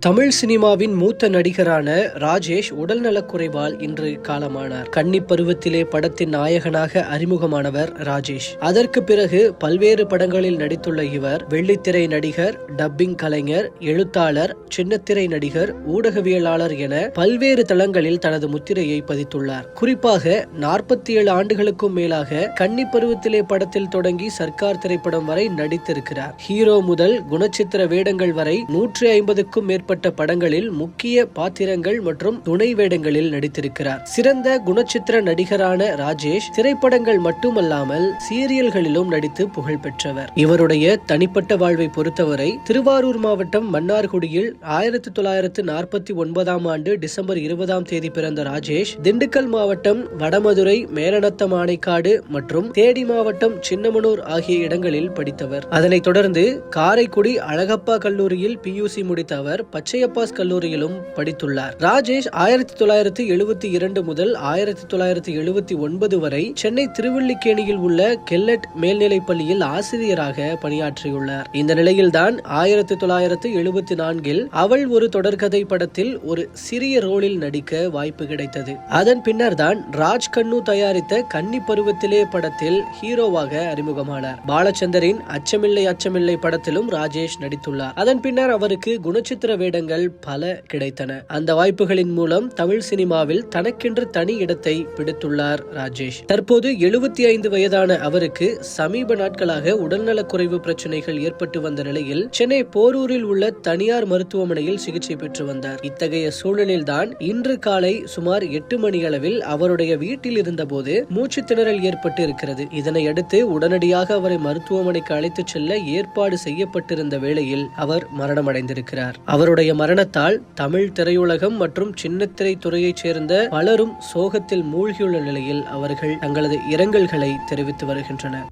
தமிழ் சினிமாவின் மூத்த நடிகரான ராஜேஷ் உடல்நலக்குறைவால் இன்று காலமானார். கன்னி பருவத்திலே படத்தின் நாயகனாக அறிமுகமானவர் ராஜேஷ். அதற்கு பிறகு பல்வேறு படங்களில் நடித்துள்ள இவர் வெள்ளித்திரை நடிகர் டப்பிங் கலைஞர் எழுத்தாளர் சின்னத்திரை நடிகர் ஊடகவியலாளர் என பல்வேறு தளங்களில் தனது முத்திரையை பதித்துள்ளார். குறிப்பாக நாற்பத்தி ஏழு ஆண்டுகளுக்கும் மேலாக கன்னி பருவத்திலே படத்தில் தொடங்கி சர்க்கார் திரைப்படம் வரை நடித்திருக்கிறார். ஹீரோ முதல் குணச்சித்திர வேடங்கள் வரை நூற்றி ஐம்பதுக்கும் மேற்பட்ட படங்களில் முக்கிய பாத்திரங்கள் மற்றும் துணை வேடங்களில் நடித்திருக்கிறார். சிறந்த குணச்சித்திர நடிகரான ராஜேஷ் திரைப்படங்கள் மட்டுமல்லாமல் சீரியல்களிலும் நடித்து புகழ் பெற்றவர். இவருடைய தனிப்பட்ட வாழ்வை பொறுத்தவரை திருவாரூர் மாவட்டம் மன்னார்குடியில் ஆயிரத்தி தொள்ளாயிரத்து நாற்பத்தி ஒன்பதாம் ஆண்டு டிசம்பர் இருபதாம் தேதி பிறந்த ராஜேஷ் திண்டுக்கல் மாவட்டம் வடமதுரை மேலநத்தம் ஆணைக்காடு மற்றும் தேடி மாவட்டம் சின்னமனூர் ஆகிய இடங்களில் படித்தவர். அதனைத் தொடர்ந்து காரைக்குடி அழகப்பா கல்லூரியில் பியூசி முடித்த அவர் பச்சையப்பாஸ் கல்லூரியிலும் படித்துள்ளார். ராஜேஷ் ஆயிரத்தி தொள்ளாயிரத்தி எழுபத்தி இரண்டு முதல் ஆயிரத்தி தொள்ளாயிரத்தி எழுபத்தி ஒன்பது வரை சென்னை திருவள்ளிக்கேணியில் உள்ள கெல்லட் மேல்நிலைப் பள்ளியில் ஆசிரியராக பணியாற்றியுள்ளார். இந்த நிலையில்தான் ஆயிரத்தி தொள்ளாயிரத்தி எழுபத்தி நான்கில் அவள் ஒரு தொடர்கதை படத்தில் ஒரு சிறிய ரோலில் நடிக்க வாய்ப்பு கிடைத்தது. அதன் பின்னர் தான் ராஜ் கண்ணு தயாரித்த கன்னி பருவத்திலே படத்தில் ஹீரோவாக அறிமுகமானார். பாலச்சந்தரின் அச்சமில்லை அச்சமில்லை படத்திலும் ராஜேஷ் நடித்துள்ளார். அதன் பின்னர் அவருக்கு குணச்சித்திர வேடங்கள் பல கிடைத்தன. அந்த வாய்ப்புகளின் மூலம் தமிழ் சினிமாவில் தனக்கென்று தனி இடத்தை பிடித்துள்ளார் ராஜேஷ். தற்போது எழுபத்தி ஐந்து வயதான அவருக்கு சமீப நாட்களாக உடல்நலக்குறைவு பிரச்சனைகள் ஏற்பட்டு வந்த நிலையில் சென்னை போரூரில் உள்ள தனியார் மருத்துவமனையில் சிகிச்சை பெற்று வந்தார். இத்தகைய சூழலில்தான் இன்று காலை சுமார் எட்டு மணி அளவில் அவருடைய வீட்டில் இருந்தபோது மூச்சு திணறல் ஏற்பட்டு இருக்கிறது இதனையடுத்து உடனடியாக அவரை மருத்துவமனைக்கு அழைத்துச் செல்ல ஏற்பாடு செய்யப்பட்டிருந்த வேளையில் அவர் மரணமடைந்திருக்கிறார். அவருடைய அவருடைய மரணத்தால் தமிழ் திரையுலகம் மற்றும் சின்னத்திரை துறையைச் சேர்ந்த பலரும் சோகத்தில் மூழ்கியுள்ள நிலையில் அவர்கள் தங்களது இரங்கல்களை தெரிவித்து வருகின்றனர்.